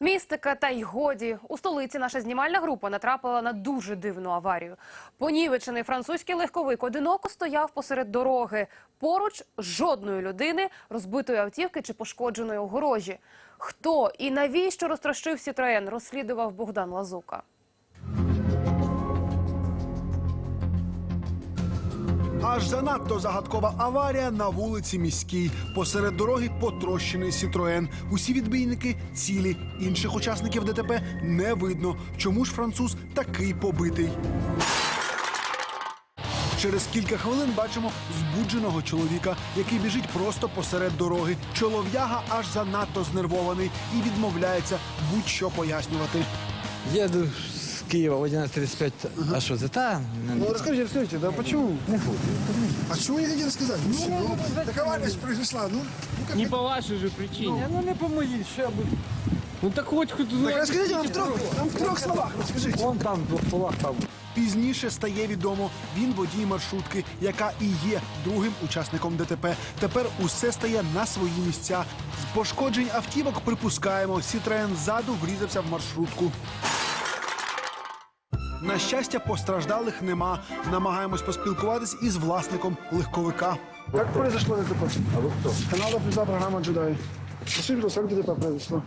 Містика та й годі у столиці наша знімальна група натрапила на дуже дивну аварію. Понівечений французький легковик одиноко стояв посеред дороги. Поруч жодної людини, розбитої автівки чи пошкодженої огорожі. Хто і навіщо розтрощив Сітроен, розслідував Богдан Лазука. Аж занадто загадкова аварія на вулиці міській. Посеред дороги потрощений Сітроен. Усі відбійники цілі. Інших учасників ДТП не видно. Чому ж француз такий побитий? Через кілька хвилин бачимо збудженого чоловіка, який біжить просто посеред дороги. Чолов'яга аж занадто знервований і відмовляється будь-що пояснювати. Еду с Киева в 11.35. А что, это та? Ну расскажите, расскажите, да почему? А чего не хотите рассказать? Ну, так авария же произошла. Ну, Не по вашей же причине. Ну не помоги, что я буду. Ну так хоть хоть так расскажите нам в трех, нам в трех словах, расскажите. Вон там, в двух полах там. Пізніше стає відомо, він водій маршрутки, яка і є другим учасником ДТП. Тепер усе стає на свої місця. З пошкоджень автівок припускаємо, Сітроен ззаду врізався в маршрутку. На щастя, постраждалих нема. Намагаємось поспілкуватись із власником легковика. Как произошло ДТП? А вы кто? Канада плюса программа Джедай. Расскажите, пожалуйста, как ДТП произошло?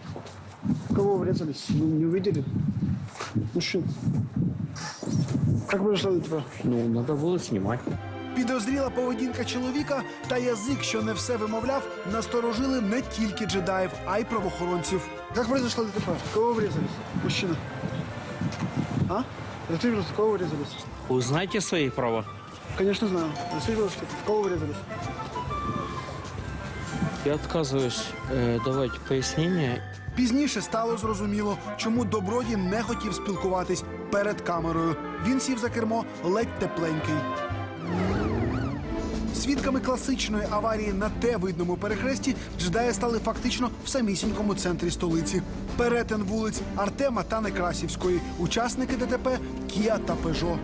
В Кого врезались? Не, не увидели? Мужчин. Как произошло ДТП? Ну, надо было снимать. Підозріла поведінка чоловіка та язик, що не все вимовляв, насторожили не тільки джедаїв, а й правоохоронців. Как произошло ДТП? В Кого врезались? Мужчина. А? Расскажите, пожалуйста, в кого врезались? Узнайте свои права. Конечно, знаю. Расскажите, пожалуйста, в кого врезались? Я отказываюсь э, давать пояснения. Пізніше стало зрозуміло, чому Добродій не хотів спілкуватись перед камерою. Він сів за кермо ледь тепленький. Свідками класичної аварії на те видному перехресті джедаї стали фактично в самісінькому центрі столиці. Перетин вулиць Артема та Некрасівської. Учасники ДТП Кія та Пежо.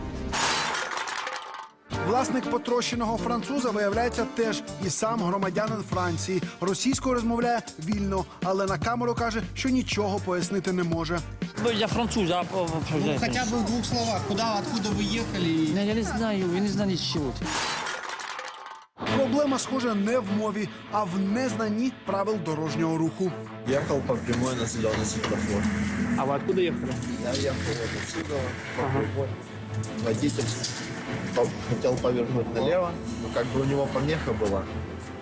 Власник потрощеного француза виявляється теж і сам громадянин Франції. Російською розмовляє вільно, але на камеру каже, що нічого пояснити не може. Ну, Я француз, а Ну, хотя бы в двух словах, куда, откуда вы ехали? Я не знаю, я не знаю ничего. Проблема, схоже, не в мові, а в незнанні правил дорожнього руху. Ехал по прямой на зеленый светофор. А вы откуда ехали? Я ехал вот отсюда, по прямой. Водитель по- хотел повернуть налево, но как бы у него помеха была.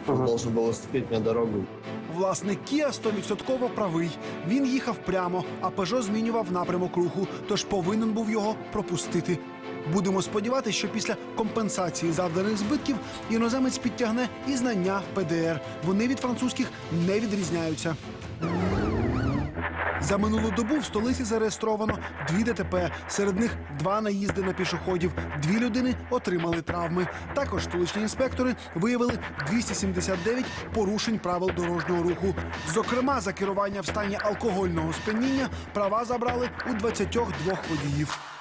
Он должен был уступить мне дорогу. Власник Кія стовідсотково правий. Він їхав прямо, а Пежо змінював напрямок руху, тож повинен був його пропустити. Будемо сподіватися, що після компенсації завданих збитків іноземець підтягне і знання ПДР. Вони від французьких не відрізняються. За минулу добу в столиці зареєстровано дві ДТП. Серед них два наїзди на пішоходів. Дві людини отримали травми. Також столичні інспектори виявили 279 порушень правил дорожнього руху. Зокрема, за керування в стані алкогольного сп'яніння права забрали у 22 водіїв.